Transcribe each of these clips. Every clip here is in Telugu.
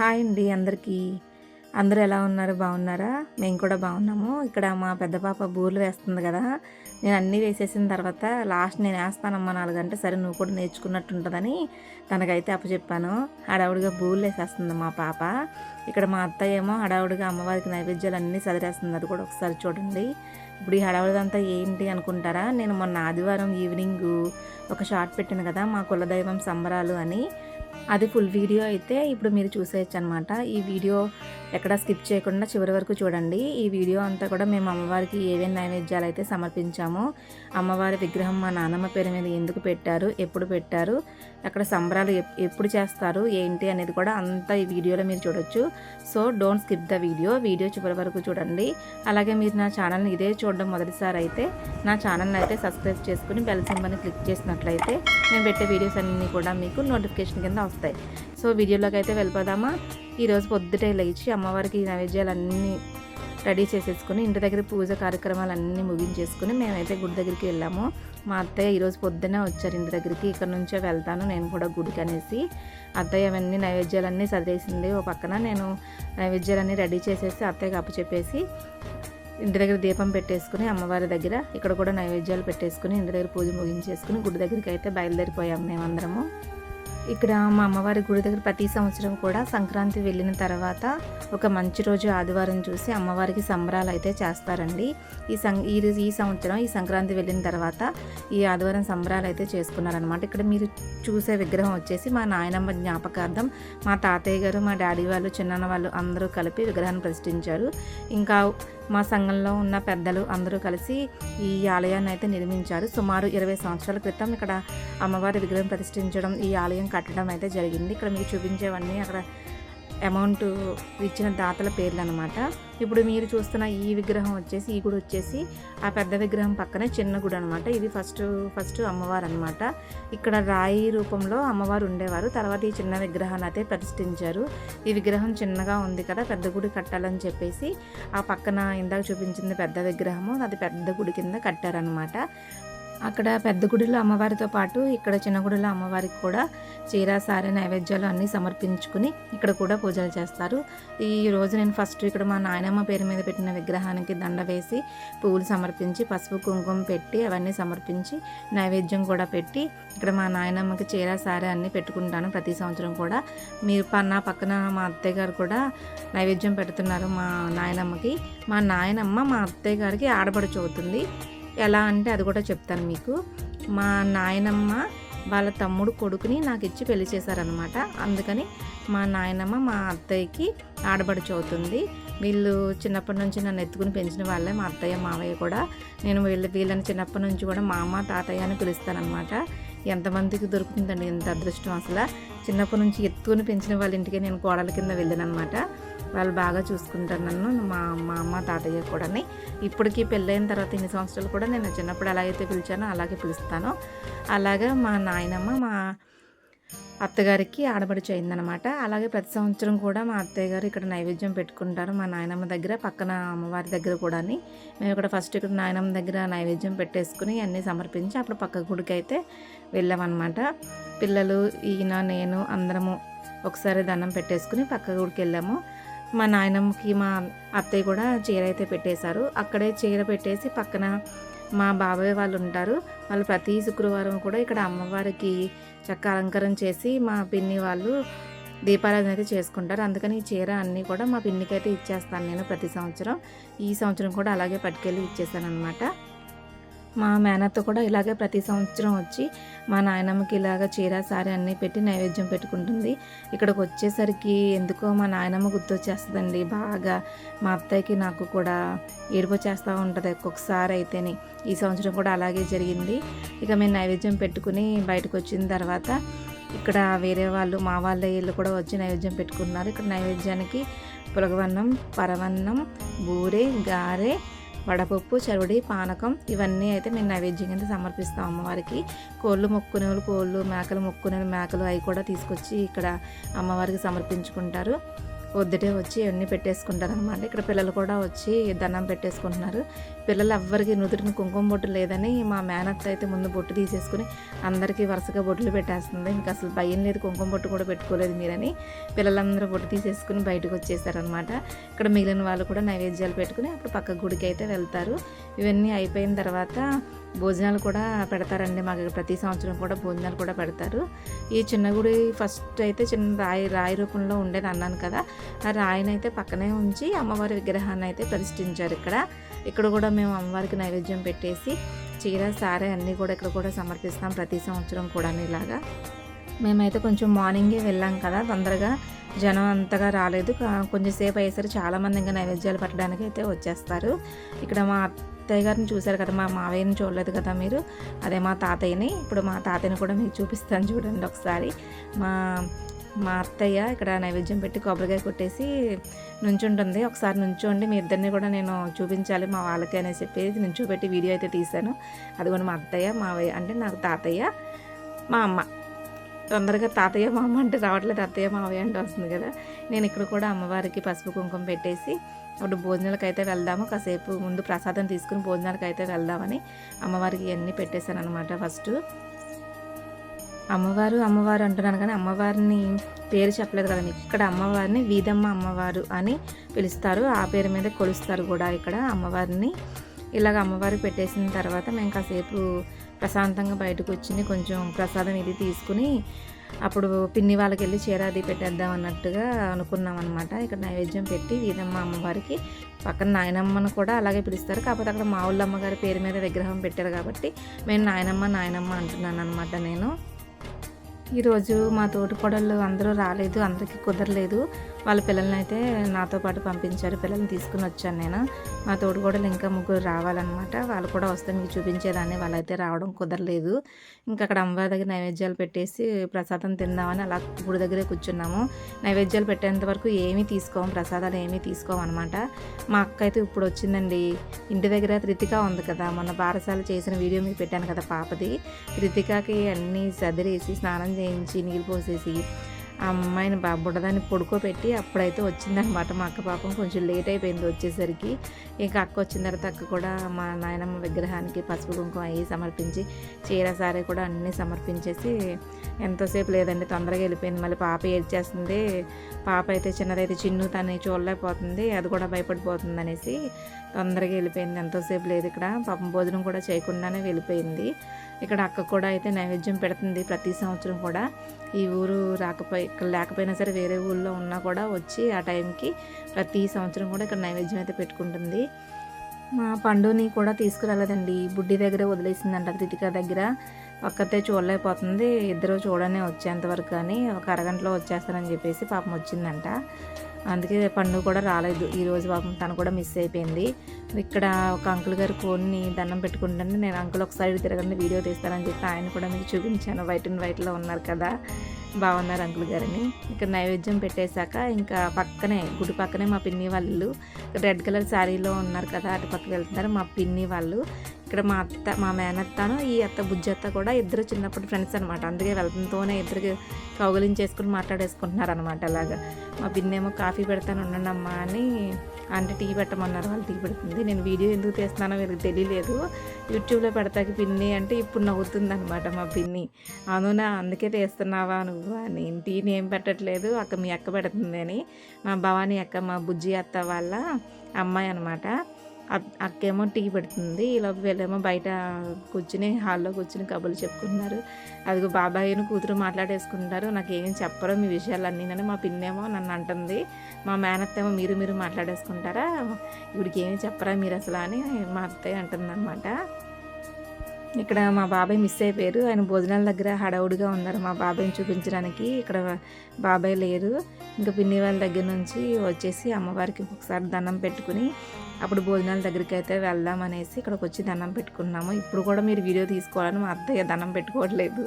హాయ్ అండి అందరికీ. అందరూ ఎలా ఉన్నారు? బాగున్నారా? మేము కూడా బాగున్నాము. ఇక్కడ మా పెద్ద పాప బూర్లు వేస్తుంది కదా. నేను అన్నీ వేసేసిన తర్వాత లాస్ట్ నేను వేస్తానమ్మా నాలుగు సరే నువ్వు కూడా నేర్చుకున్నట్టు ఉంటుందని తనకైతే అప్పచెప్పాను. హడావుడిగా బూర్లు వేసేస్తుంది మా పాప. ఇక్కడ మా అత్తయ్య ఏమో హడావుడిగా అమ్మవారికి నైవేద్యాలు అన్నీ సదిరేస్తుంది. అది కూడా ఒకసారి చూడండి. ఇప్పుడు ఈ హడావుడిదంతా ఏంటి అనుకుంటారా? నేను మొన్న ఆదివారం ఈవినింగ్ ఒక షార్ట్ పెట్టాను కదా మా కులదైవం సంబరాలు అని. అది ఫుల్ వీడియో అయితే ఇప్పుడు మీరు చూసేయచ్చు అనమాట ఈ వీడియో ఎక్కడ స్కిప్ చేయకుండా చివరి వరకు చూడండి. ఈ వీడియో అంతా కూడా మేము అమ్మవారికి ఏమేమి నైవేద్యాలు అయితే సమర్పించామో అమ్మవారి విగ్రహం మా నాన్నమ్మ పేరు మీద ఎందుకు పెట్టారు ఎప్పుడు పెట్టారు అక్కడ సంబరాలు ఎప్పుడు చేస్తారు ఏంటి అనేది కూడా అంతా ఈ వీడియోలో మీరు చూడొచ్చు. So don't skip the video. Video చివరి వరకు చూడండి. అలాగే మీరు నా ఛానల్ని ఇదే చూడడం మొదటిసారి అయితే నా ఛానల్ని అయితే సబ్స్క్రైబ్ చేసుకుని బెల్ సింబల్ని క్లిక్ చేసినట్లయితే నేను పెట్టే వీడియోస్ అన్నీ కూడా మీకు నోటిఫికేషన్ కింద వస్తాయి. సో వీడియోలోకి అయితే వెళ్ళిపోదామా? ఈరోజు పొద్దుటే లేచి అమ్మవారికి నైవేద్యాలు నైవేద్యాలన్నీ రెడీ చేసేసుకుని ఇంటి దగ్గర పూజ కార్యక్రమాలన్నీ ముగించేసుకుని మేమైతే గుడి దగ్గరికి వెళ్ళాము. మా అత్తయ్య ఈరోజు పొద్దునే వచ్చారు ఇంటి దగ్గరికి. ఇక్కడ నుంచే వెళ్తాను నేను కూడా గుడికి అనేసి. అత్తయ్య అవన్నీ నైవేద్యాలన్నీ చదివేసింది ఓ పక్కన. నేను నైవేద్యాలన్నీ రెడీ చేసేసి అత్తయ్యకి అప్పు చెప్పేసి ఇంటి దగ్గర దీపం పెట్టేసుకుని అమ్మవారి దగ్గర ఇక్కడ కూడా నైవేద్యాలు పెట్టేసుకుని ఇంటి దగ్గర పూజ ముగించేసుకుని గుడి దగ్గరికి అయితే బయలుదేరిపోయాం మేమందరము. ఇక్కడ మా అమ్మవారి గుడి దగ్గర ప్రతి సంవత్సరం కూడా సంక్రాంతి వెళ్ళిన తర్వాత ఒక మంచి రోజు ఆదివారం చూసి అమ్మవారికి సంబరాలు అయితే చేస్తారండి. ఈ సం ఈ రోజు- ఈ సంవత్సరం ఈ సంక్రాంతి వెళ్ళిన తర్వాత ఈ ఆదివారం సంబరాలు అయితే చేసుకున్నారనమాట ఇక్కడ మీరు చూసే విగ్రహం వచ్చేసి మా నాయనమ్మ జ్ఞాపకార్థం మా తాతయ్య గారు మా డాడీ వాళ్ళు చిన్నన్న వాళ్ళు అందరూ కలిపి విగ్రహాన్ని ప్రతిష్ఠించారు. ఇంకా మా సంఘంలో ఉన్న పెద్దలు అందరూ కలిసి ఈ ఆలయాన్ని అయితే నిర్మించారు. సుమారు ఇరవై సంవత్సరాల క్రితం ఇక్కడ అమ్మవారి విగ్రహం ప్రతిష్ఠించడం ఈ ఆలయం కట్టడం అయితే జరిగింది. ఇక్కడ మీకు చూపించేవన్నీ అక్కడ అమౌంట్ ఇచ్చిన దాతల పేర్లు అనమాట ఇప్పుడు మీరు చూస్తున్న ఈ విగ్రహం వచ్చేసి ఈ గుడి వచ్చేసి ఆ పెద్ద విగ్రహం పక్కనే చిన్న గుడి అనమాట. ఇది ఫస్ట్ ఫస్ట్ అమ్మవారు అనమాట ఇక్కడ రాయి రూపంలో అమ్మవారు ఉండేవారు. తర్వాత ఈ చిన్న విగ్రహాన్ని అయితే ప్రతిష్ఠించారు. ఈ విగ్రహం చిన్నగా ఉంది కదా పెద్ద గుడి కట్టాలని చెప్పేసి ఆ పక్కన ఇందాక చూపించింది పెద్ద విగ్రహము అది పెద్ద గుడి కింద కట్టారనమాట. అక్కడ పెద్ద గుడిలో అమ్మవారితో పాటు ఇక్కడ చిన్న గుడిలో అమ్మవారికి కూడా చీర సారీ నైవేద్యాలు అన్నీ సమర్పించుకుని ఇక్కడ కూడా పూజలు చేస్తారు. ఈ రోజు నేను ఫస్ట్ ఇక్కడ మా నాయనమ్మ పేరు మీద పెట్టిన విగ్రహానికి దండ వేసి పువ్వులు సమర్పించి పసుపు కుంకుమ పెట్టి అవన్నీ సమర్పించి నైవేద్యం కూడా పెట్టి ఇక్కడ మా నాయనమ్మకి చీర సారీ అన్నీ పెట్టుకుంటాను ప్రతి సంవత్సరం కూడా. మీరు ప- నా పక్కన మా అత్తయ్య గారు కూడా నైవేద్యం పెడుతున్నారు మా నాయనమ్మకి. మా నాయనమ్మ మా అత్తయ్య గారికి ఆడబడుచు అవుతుంది. ఎలా అంటే అది కూడా చెప్తాను మీకు. మా నాయనమ్మ వాళ్ళ తమ్ముడు కొడుకుని నాకు ఇచ్చి పెళ్ళి చేశారనమాట అందుకని మా నాయనమ్మ మా అత్తయ్యకి ఆడబడుచు అవుతుంది వీళ్ళు చిన్నప్పటి నుంచి నన్ను ఎత్తుకుని పెంచిన వాళ్ళే మా అత్తయ్య మావయ్య కూడా. నేను వీళ్ళు వీళ్ళని చిన్నప్పటి నుంచి కూడా మా అమ్మ తాతయ్య అని పిలుస్తానమాట ఎంతమందికి దొరుకుతుందండి ఇంత అదృష్టం అసలు? చిన్నప్పటి నుంచి ఎత్తుకుని పెంచిన వాళ్ళ ఇంటికి నేను కోడల కింద వెళ్ళానమాట వాళ్ళు బాగా చూసుకుంటారు నన్ను మా మా అమ్మ తాతయ్య కూడాని. ఇప్పటికీ పెళ్ళైన తర్వాత ఇన్ని సంవత్సరాలు కూడా నేను చిన్నప్పుడు ఎలాగైతే పిలిచానో అలాగే పిలుస్తాను. అలాగే మా నాయనమ్మ మా అత్తగారికి ఆడబడిచి అయిందనమాట అలాగే ప్రతి సంవత్సరం కూడా మా అత్తయ్య గారు ఇక్కడ నైవేద్యం పెట్టుకుంటారు మా నాయనమ్మ దగ్గర పక్కన అమ్మవారి దగ్గర కూడాని. మేము ఇక్కడ ఫస్ట్ ఇక్కడ నాయనమ్మ దగ్గర నైవేద్యం పెట్టేసుకుని అన్నీ సమర్పించి అప్పుడు పక్క గుడికి అయితే వెళ్ళామన్నమాట పిల్లలు ఈయన నేను అందరము ఒకసారి దండం పెట్టేసుకుని పక్క గుడికి వెళ్ళాము. మా నాయనమ్మకి మా అత్తయ్య కూడా చీర అయితే పెట్టేశారు. అక్కడే చీర పెట్టేసి పక్కన మా బాబాయ్ వాళ్ళు ఉంటారు. వాళ్ళు ప్రతి శుక్రవారం కూడా ఇక్కడ అమ్మవారికి చక్క అలంకరణ చేసి మా పిన్ని వాళ్ళు దీపారాధన అయితే చేసుకుంటారు. అందుకని ఈ చీర అన్నీ కూడా మా పిన్నికి అయితే ఇచ్చేస్తాను నేను ప్రతి సంవత్సరం. ఈ సంవత్సరం కూడా అలాగే పట్టుకెళ్ళి ఇచ్చేసాను అనమాట మా మేనత్త కూడా ఇలాగే ప్రతి సంవత్సరం వచ్చి మా నాయనమ్మకి ఇలాగ చీర సారీ అన్నీ పెట్టి నైవేద్యం పెట్టుకుంటుంది. ఇక్కడికి వచ్చేసరికి ఎందుకో మా నాయనమ్మ గుర్తొచ్చేస్తుందండి. బాగా మా అత్తయ్యకి నాకు కూడా ఏడుపు చేస్తూ ఉంటుంది ఒక్కొక్కసారి అయితేనే. ఈ సంవత్సరం కూడా అలాగే జరిగింది. ఇక మేము నైవేద్యం పెట్టుకుని బయటకు వచ్చిన తర్వాత ఇక్కడ వేరే వాళ్ళు మా వాళ్ళ వీళ్ళు కూడా వచ్చి నైవేద్యం పెట్టుకున్నారు. ఇక్కడ నైవేద్యానికి పులగవన్నం పరవన్నం బూరె గారె వడపప్పు చరుడి పానకం ఇవన్నీ అయితే మేము నైవేద్యం కింద సమర్పిస్తాం అమ్మవారికి. కోళ్ళు మొక్కునే వాళ్ళు కోళ్ళు మేకలు మొక్కునే వాళ్ళు మేకలు అవి కూడా తీసుకొచ్చి ఇక్కడ అమ్మవారికి సమర్పించుకుంటారు. పొద్దుటే వచ్చి ఇవన్నీ పెట్టేసుకుంటారు అనమాట ఇక్కడ పిల్లలు కూడా వచ్చి దండం పెట్టేసుకుంటున్నారు. పిల్లలు ఎవ్వరికి నుదుటిని కుంకుమ బొట్టు లేదని మా మేనత్త అయితే ముందు బొట్టు తీసేసుకుని అందరికీ వరుసగా బొట్లు పెట్టేస్తుంది. ఇంకా అసలు భయం లేదు కుంకుమ బొట్టు కూడా పెట్టుకోలేదు మీరని. పిల్లలందరూ బొట్టు తీసేసుకుని బయటకు వచ్చేసారనమాట ఇక్కడ మిగిలిన వాళ్ళు కూడా నైవేద్యాలు పెట్టుకుని అప్పుడు పక్క గుడికి అయితే వెళ్తారు. ఇవన్నీ అయిపోయిన తర్వాత భోజనాలు కూడా పెడతారండి మాకు. ఇక్కడ ప్రతి సంవత్సరం కూడా భోజనాలు కూడా పెడతారు. ఈ చిన్న గుడి ఫస్ట్ అయితే చిన్న రాయి రాయి రూపంలో ఉండేది అన్నాను కదా. ఆ రాయిని అయితే పక్కనే ఉంచి అమ్మవారి విగ్రహాన్ని అయితే ప్రతిష్ఠించారు ఇక్కడ. ఇక్కడ కూడా మేము అమ్మవారికి నైవేద్యం పెట్టేసి చీర సారే అన్నీ కూడా ఇక్కడ కూడా సమర్పిస్తాం ప్రతి సంవత్సరం కూడా ఇలాగా. మేమైతే కొంచెం మార్నింగే వెళ్ళాం కదా తొందరగా జనం అంతగా రాలేదు. కొంచెంసేపు కొంచెం అయ్యేసరికి చాలామంది ఇంకా నైవేద్యాలు పట్టడానికి అయితే వచ్చేస్తారు. ఇక్కడ మా అత్తయ్య గారిని చూశారు కదా మా మావయ్యని చూడలేదు కదా మీరు? అదే మా తాతయ్యని. ఇప్పుడు మా తాతయ్యని కూడా మీకు చూపిస్తాను చూడండి ఒకసారి. మా మా అత్తయ్య ఇక్కడ నైవేద్యం పెట్టి కొబ్బరికాయ కొట్టేసి నుంచుంటుంది. ఒకసారి నుంచోండి మీ ఇద్దరిని కూడా నేను చూపించాలి మా వాళ్ళకి అనేసి చెప్పి నుంచోబెట్టి వీడియో అయితే తీశాను. అది కూడా మా అత్తయ్య మావయ్య అంటే నాకు తాతయ్య మా అమ్మ. తొందరగా తాతయ్య మా అమ్మ అంటే రావట్లేదు అత్తయ్య మావయ్య అంటే వస్తుంది కదా. నేను ఇక్కడ కూడా అమ్మవారికి పసుపు కుంకుమ పెట్టేసి అప్పుడు భోజనాలకు అయితే వెళ్దాము కాసేపు ముందు ప్రసాదం తీసుకుని భోజనాలకు అయితే వెళ్దామని అమ్మవారికి ఇవన్నీ పెట్టేశాను అనమాట ఫస్ట్. అమ్మవారు అమ్మవారు అంటున్నాను కానీ అమ్మవారిని పేరు చెప్పలేదు కదా మీకు ఇక్కడ అమ్మవారిని వీదమ్మ అమ్మవారు అని పిలుస్తారు. ఆ పేరు మీద కొలుస్తారు కూడా ఇక్కడ అమ్మవారిని. ఇలాగ అమ్మవారు పెట్టేసిన తర్వాత మేము కాసేపు ప్రశాంతంగా బయటకు వచ్చి కొంచెం ప్రసాదం ఇది తీసుకుని అప్పుడు పిన్ని వాళ్ళకి వెళ్ళి చీర అది పెట్టేద్దాం అన్నట్టుగా అనుకున్నాం అనమాట ఇక్కడ నైవేద్యం పెట్టి వీరమ్మ అమ్మవారికి పక్కన నాయనమ్మను కూడా అలాగే పిలుస్తారు. కాకపోతే అక్కడ మా ఊళ్ళమ్మ గారి పేరు మీద విగ్రహం పెట్టారు కాబట్టి మేము నాయనమ్మ నాయనమ్మ అంటున్నాను అనమాట నేను. ఈరోజు మా తోటి కోడళ్ళు అందరూ రాలేదు అందరికీ కుదరలేదు. వాళ్ళ పిల్లల్ని అయితే నాతో పాటు పంపించారు పిల్లల్ని తీసుకుని వచ్చాను నేను. మా తోటి కోడలు ఇంకా ముగ్గురు రావాలన్నమాట. వాళ్ళు కూడా వస్తే మీకు చూపించేదాన్ని వాళ్ళైతే రావడం కుదరలేదు. ఇంకా అక్కడ అమ్మవారి దగ్గర నైవేద్యాలు పెట్టేసి ప్రసాదం తిందామని అలా గుడి దగ్గరే కూర్చున్నాము. నైవేద్యాలు పెట్టేంత వరకు ఏమీ తీసుకోము ప్రసాదాలు ఏమీ తీసుకోమన్నమాట మా అక్క అయితే ఇప్పుడు వచ్చిందండి. ఇంటి దగ్గర రితిక ఉంది కదా మొన్న బారసాల చేసిన వీడియో మీకు పెట్టాను కదా పాపది. రితికాకి అన్నీ సదిరేసి స్నానం చేయించి నీళ్ళు పోసేసి ఆ అమ్మాయిని బాబుడదాన్ని బుడ్డదాన్ని పడుకోబెట్టి అప్పుడైతే వచ్చిందనమాట. మా అక్క పాపం కొంచెం లేట్ అయిపోయింది వచ్చేసరికి. ఇంకా అక్క వచ్చిన తర్వాత అక్క కూడా మా నాయనమ్మ విగ్రహానికి పసుపు కుంకుమ అవి సమర్పించి చీర సారీ కూడా అన్నీ సమర్పించేసి ఎంతోసేపు లేదండి తొందరగా వెళ్ళిపోయింది. మళ్ళీ పాప ఏడ్చేస్తుంది. పాప అయితే చిన్నదైతే చిన్ను తను చూడలేకపోతుంది అది కూడా భయపడిపోతుంది అనేసి తొందరగా వెళ్ళిపోయింది. ఎంతోసేపు లేదు ఇక్కడ. పాపం భోజనం కూడా చేయకుండానే వెళ్ళిపోయింది. ఇక్కడ అక్క కూడా అయితే నైవేద్యం పెడుతుంది ప్రతి సంవత్సరం కూడా. ఈ ఊరు రాకపోయి ఇక్కడ లేకపోయినా సరే వేరే ఊళ్ళో ఉన్నా కూడా వచ్చి ఆ టైంకి ప్రతి సంవత్సరం కూడా ఇక్కడ నైవేద్యం అయితే పెట్టుకుంటుంది. మా పండుని కూడా తీసుకురాలేదండి. బుడ్డి దగ్గర వదిలేసిందంట కృతిక దగ్గర. ఒక్కతే చూడలేకపోతుంది. ఇద్దరు చూడనే వచ్చేంతవరకు కానీ ఒక అరగంటలో వచ్చేస్తానని చెప్పేసి పాపం వచ్చిందంట. అందుకే పండుగ కూడా రాలేదు. ఈరోజు పాపం తను కూడా మిస్ అయిపోయింది. ఇక్కడ ఒక అంకుల్ గారు ఫోన్ని దండం పెట్టుకుంటాను నేను అంకుల్ ఒకసారి తిరగండి వీడియో తీస్తానని చెప్పి ఆయన కూడా మీకు చూపించాను. వైట్ అండ్ వైట్లో ఉన్నారు కదా. బాగున్నారు అంకుల్ గారిని. ఇక్కడ నైవేద్యం పెట్టేశాక ఇంకా పక్కనే గుడి పక్కనే మా పిన్ని వాళ్ళు రెడ్ కలర్ శారీలో ఉన్నారు కదా అటు పక్కకి వెళ్తున్నారు మా పిన్ని వాళ్ళు. ఇక్కడ మా అత్త మా మేనత్తను ఈ అత్త బుజ్జత్త కూడా ఇద్దరు చిన్నప్పుడు ఫ్రెండ్స్ అనమాట అందుకే వెళ్ళడంతోనే ఇద్దరికి కౌగులించేసుకుని మాట్లాడేసుకుంటున్నారు అనమాట అలాగా. మా పిన్నేమో కాఫీ పెడతాను ఉండండమ్మా అని అంటే టీ పెట్టమన్నారు వాళ్ళు టీ పెడుతుంది. నేను వీడియో ఎందుకు తీస్తున్నానో వీళ్ళకి తెలియలేదు. యూట్యూబ్లో పెడతాకి పిన్ని అంటే ఇప్పుడు నవ్వుతుంది అనమాట మా పిన్ని. అవునా అందుకే తీస్తున్నావా నువ్వు అని. టీని ఏం పెట్టట్లేదు అక్క మీ అక్క పెడుతుంది అని. మా భవానీ అక్క మా బుజ్జి అత్త వాళ్ళ అమ్మాయి అనమాట అక్కేమో టీ పెడుతుంది. ఇలా వీళ్ళేమో బయట కూర్చుని హాల్లో కూర్చుని కబుర్లు చెప్పుకుంటున్నారు. అదిగో బాబాయ్ను కూతురు మాట్లాడేసుకుంటారు నాకు ఏం చెప్పరు మీ విషయాలన్నీ. అని మా పిన్నేమో నన్ను అంటుంది. మా మేనత్తేమో మీరు మీరు మాట్లాడేసుకుంటారా? ఇవిడికి ఏమి చెప్పరా మీరు అసలు అని మా అత్తయ్య అంటుంది ఇక్కడ మా బాబాయ్ మిస్ అయిపోయారు. ఆయన భోజనాల దగ్గర హడావుడిగా ఉన్నారు మా బాబాయ్ని చూపించడానికి. ఇక్కడ బాబాయ్ లేరు. ఇంకా పిన్ని వాళ్ళ దగ్గర నుంచి వచ్చేసి అమ్మవారికి ఒకసారి దండం పెట్టుకుని అప్పుడు భోజనాల దగ్గరికి అయితే వెళ్దాం అనేసి ఇక్కడికి వచ్చి దండం పెట్టుకున్నాము. ఇప్పుడు కూడా మీరు వీడియో తీసుకోవాలని మా అత్తయ్య దండం పెట్టుకోవట్లేదు.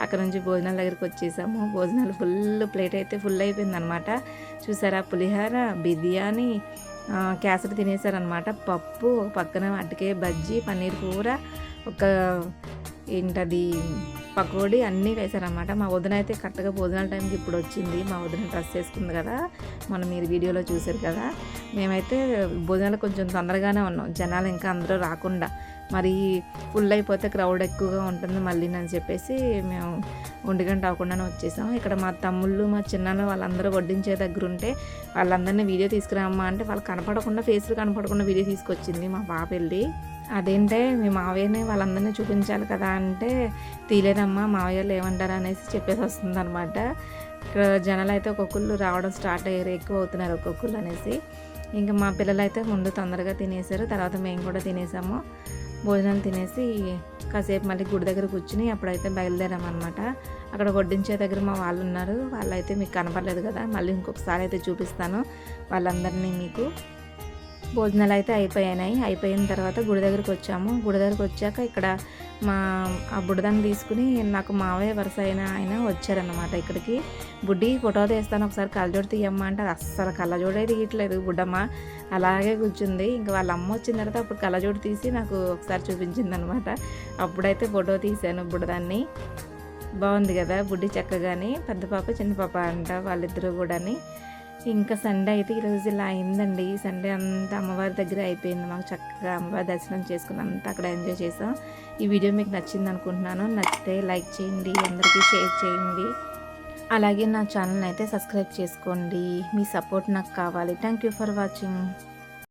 అక్కడ నుంచి భోజనాల దగ్గరికి వచ్చేసాము. భోజనాలు ఫుల్ ప్లేట్ అయితే ఫుల్ అయిపోయింది అనమాట చూసారా పులిహార బిర్యానీ ఆ, కేసరి తినేసారనమాట. పప్పు పక్కన అటుకే బజ్జీ పన్నీర్ కూర ఒక ఏంటది పకోడీ అన్నీ వేశారనమాట మా వదిన అయితే కరెక్ట్గా భోజనాల టైంకి ఇప్పుడు వచ్చింది. మా వదిన డ్రెస్ వేసుకుంది కదా మనం మీరు వీడియోలో చూసారు కదా. మేమైతే భోజనాలు కొంచెం తొందరగానే ఉన్నాం. జనాలు ఇంకా అందరూ రాకుండా. మరి ఫుల్ అయిపోతే క్రౌడ్ ఎక్కువగా ఉంటుంది మళ్ళీ అని చెప్పేసి మేము ఒంటి గంట అవ్వకుండానే వచ్చేసాం. ఇక్కడ మా తమ్ముళ్ళు మా చిన్నాన్న వాళ్ళందరూ వడ్డించే దగ్గర ఉంటే వాళ్ళందరినీ వీడియో తీసుకురామ్మా అంటే వాళ్ళు కనపడకుండా ఫేస్లు కనపడకుండా వీడియో తీసుకొచ్చింది మా పాప వెళ్ళి. అదేంటే మీ మావయ్యని వాళ్ళందరినీ చూపించాలి కదా అంటే తీలేదమ్మా మావయ్యలు ఏమంటారు అనేసి చెప్పేసి వస్తుంది అనమాట ఇక్కడ జనాలు అయితే ఒక్కొక్కళ్ళు రావడం స్టార్ట్ అయ్యారు ఎక్కువ అవుతున్నారు ఒక్కొక్కళ్ళు అనేసి. ఇంకా మా పిల్లలు అయితే ముందు తొందరగా తినేసారు తర్వాత మేము కూడా తినేసాము. భోజనాలు తినేసి కాసేపు మళ్ళీ గుడి దగ్గర కూర్చుని అప్పుడైతే బయలుదేరామన్నమాట. అక్కడ వడ్డించే దగ్గర మా వాళ్ళు ఉన్నారు వాళ్ళైతే మీకు కనపడలేదు కదా మళ్ళీ ఇంకొకసారి అయితే చూపిస్తాను వాళ్ళందరినీ మీకు. భోజనాలు అయితే అయిపోయినాయి. అయిపోయిన తర్వాత గుడి దగ్గరికి వచ్చాము. గుడి దగ్గరికి వచ్చాక ఇక్కడ మా ఆ బుడదాన్ని తీసుకుని నాకు మావయ్య వరుస అయిన ఆయన వచ్చారన్నమాట ఇక్కడికి. బుడ్డి ఫోటో తీస్తాను. ఒకసారి కళ్ళజోడు తీయమ్మా అంటే అది అస్సలు కళ్ళజోడే తీయట్లేదు. బుడ్డమ్మ అలాగే కూర్చుంది. ఇంకా వాళ్ళ అమ్మ వచ్చిన తర్వాత అప్పుడు కళ్ళజోడు తీసి నాకు ఒకసారి చూపించింది అనమాట అప్పుడైతే ఫోటో తీశాను బుడదాన్ని. బాగుంది కదా బుడ్డి చక్కగాని. పెద్ద పాప చిన్న పాప అంట వాళ్ళిద్దరూ కూడాని. ఇంకా సండే అయితే ఈరోజు ఇలా అయిందండి. సండే అంతా అమ్మవారి దగ్గర అయిపోయింది. మాకు చక్కగా అమ్మవారి దర్శనం చేసుకుని అంతా అక్కడ ఎంజాయ్ చేసాం. ఈ వీడియో మీకు నచ్చింది అనుకుంటున్నాను. నచ్చితే లైక్ చేయండి. అందరికీ షేర్ చేయండి. అలాగే నా ఛానల్ అయితే సబ్స్క్రైబ్ చేసుకోండి. మీ సపోర్ట్ నాకు కావాలి. Thank you for watching.